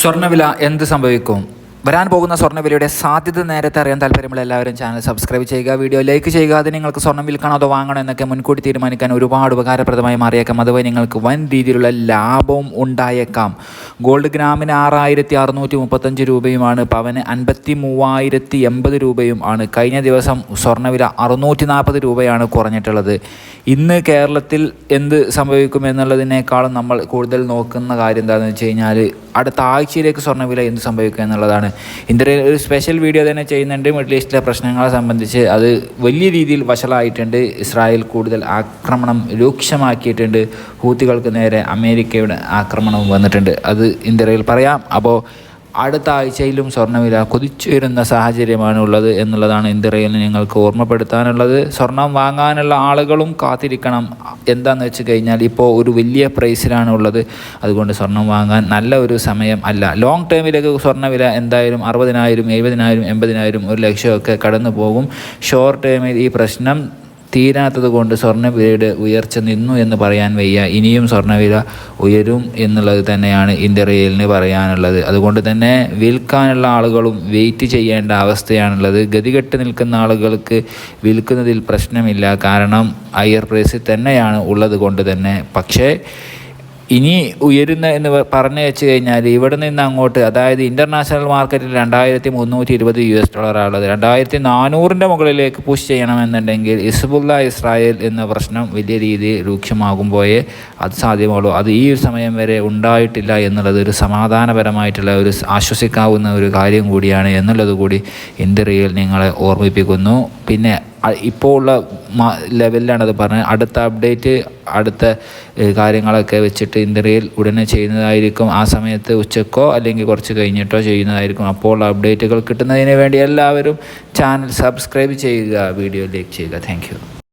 സ്വർണവില എന്ത് സംഭവിക്കും? വരാൻ പോകുന്ന സ്വർണവിലയുടെ സാധ്യത നേരത്തെ അറിയാൻ താല്പര്യമുള്ള എല്ലാവരും ചാനൽ സബ്സ്ക്രൈബ് ചെയ്യുക വീഡിയോ ലൈക്ക് ചെയ്യുക. അത് നിങ്ങൾക്ക് സ്വർണം വിൽക്കണോ അതോ വാങ്ങണോ എന്നൊക്കെ മുൻകൂട്ടി തീരുമാനിക്കാൻ ഒരുപാട് ഉപകാരപ്രദമായി മാറിയേക്കാം. അതുവഴി നിങ്ങൾക്ക് വൻ രീതിയിലുള്ള ലാഭവും ഉണ്ടായേക്കാം. ഗോൾഡ് ഗ്രാമിന് ആറായിരത്തി അറുന്നൂറ്റി മുപ്പത്തഞ്ച് രൂപയുമാണ്. പവന് അൻപത്തി മൂവായിരത്തി എൺപത് രൂപയും ആണ്. കഴിഞ്ഞ ദിവസം സ്വർണവില അറുന്നൂറ്റി നാൽപ്പത് രൂപയാണ് കുറഞ്ഞിട്ടുള്ളത്. ഇന്ന് കേരളത്തിൽ എന്ത് സംഭവിക്കും എന്നുള്ളതിനേക്കാളും നമ്മൾ കൂടുതൽ നോക്കുന്ന കാര്യം എന്താണെന്ന് വെച്ച് കഴിഞ്ഞാൽ അടുത്ത ആഴ്ചയിലേക്ക് സ്വർണവില എന്ത് സംഭവിക്കുക എന്നുള്ളതാണ്. ഇന്ത്യയിൽ ഒരു സ്പെഷ്യൽ വീഡിയോ തന്നെ ചെയ്യുന്നുണ്ട് മിഡിൽ ഈസ്റ്റിലെ പ്രശ്നങ്ങളെ സംബന്ധിച്ച്. അത് വലിയ രീതിയിൽ വഷളായിട്ടുണ്ട്. ഇസ്രായേൽ കൂടുതൽ ആക്രമണം രൂക്ഷമാക്കിയിട്ടുണ്ട്. ഹൂത്തികൾക്ക് നേരെ അമേരിക്കയുടെ ആക്രമണവും വന്നിട്ടുണ്ട്. അത് ഇന്ത്യയിൽ പറയാം. അപ്പോൾ അടുത്ത ആഴ്ചയിലും സ്വർണവില കുതിച്ചുയരുന്ന സാഹചര്യമാണ് ഉള്ളത് എന്നുള്ളതാണ് ഇന്ത്യയിൽ നിങ്ങൾക്ക് ഓർമ്മപ്പെടുത്താനുള്ളത്. സ്വർണം വാങ്ങാനുള്ള ആളുകളും കാത്തിരിക്കണം. എന്താണെന്ന് വെച്ച് കഴിഞ്ഞാൽ ഇപ്പോൾ ഒരു വലിയ പ്രൈസിലാണ് ഉള്ളത് അതുകൊണ്ട് സ്വർണം വാങ്ങാൻ നല്ല ഒരു സമയം അല്ല. ലോങ് ടേമിലേക്ക് സ്വർണവില എന്തായാലും അറുപതിനായിരം എഴുപതിനായിരം എൺപതിനായിരം ഒരു ലക്ഷമൊക്കെ കടന്നു പോകും ഷോർട്ട് ടേമിൽ ഈ പ്രശ്നം തീരാത്തത് കൊണ്ട് സ്വർണവിലയുടെ ഉയർച്ച നിന്നു എന്ന് പറയാൻ വയ്യ. ഇനിയും സ്വർണവില ഉയരും എന്നുള്ളത് തന്നെയാണ് ഇന്ത്യ റെയിലിന് പറയാനുള്ളത്. അതുകൊണ്ട് തന്നെ വിൽക്കാനുള്ള ആളുകളും വെയിറ്റ് ചെയ്യേണ്ട അവസ്ഥയാണുള്ളത്. ഗതികെട്ട് നിൽക്കുന്ന ആളുകൾക്ക് വിൽക്കുന്നതിൽ പ്രശ്നമില്ല. കാരണം ഹയർ പ്രൈസിൽ തന്നെയാണ് ഉള്ളത് കൊണ്ട് തന്നെ. പക്ഷേ ഇനി ഉയരുന്ന എന്ന് പറഞ്ഞു വെച്ച് കഴിഞ്ഞാൽ ഇവിടെ നിന്ന് അങ്ങോട്ട് അതായത് ഇന്റർനാഷണൽ മാർക്കറ്റിൽ രണ്ടായിരത്തി മുന്നൂറ്റി ഇരുപത് യു എസ് ഡോളറാണുള്ളത് രണ്ടായിരത്തി നാനൂറിന്റെ മുകളിലേക്ക് പുഷ് ചെയ്യണമെന്നുണ്ടെങ്കിൽ ഇസ്ബുല്ല ഇസ്രായേൽ എന്ന പ്രശ്നം വലിയ രീതിയിൽ രൂക്ഷമാകുമ്പോഴേ അത് സാധ്യമുള്ളൂ അത് ഈ ഒരു സമയം വരെ ഉണ്ടായിട്ടില്ല എന്നുള്ളത് ഒരു സമാധാനപരമായിട്ടുള്ള ഒരു ആശ്വസിക്കാവുന്ന ഒരു കാര്യം കൂടിയാണ് എന്നുള്ളത് കൂടി ഇന്ത്യയിൽ നിങ്ങളെ ഓർമ്മിപ്പിക്കുന്നു. പിന്നെ ഇപ്പോൾ ഉള്ള ലെവലിലാണ് അത് പറഞ്ഞത്. അടുത്ത അപ്ഡേറ്റ് അടുത്ത കാര്യങ്ങളൊക്കെ വെച്ചിട്ട് ഇന്ത്യയിൽ ഉടനെ ചെയ്യുന്നതായിരിക്കും ആ സമയത്ത് ഉച്ചക്കോ അല്ലെങ്കിൽ കുറച്ച് കഴിഞ്ഞിട്ടോ ചെയ്യുന്നതായിരിക്കും. അപ്പോൾ അപ്ഡേറ്റുകൾ കിട്ടുന്നതിന് വേണ്ടി എല്ലാവരും ചാനൽ സബ്സ്ക്രൈബ് ചെയ്യുക വീഡിയോ ലൈക്ക് ചെയ്യുക. താങ്ക്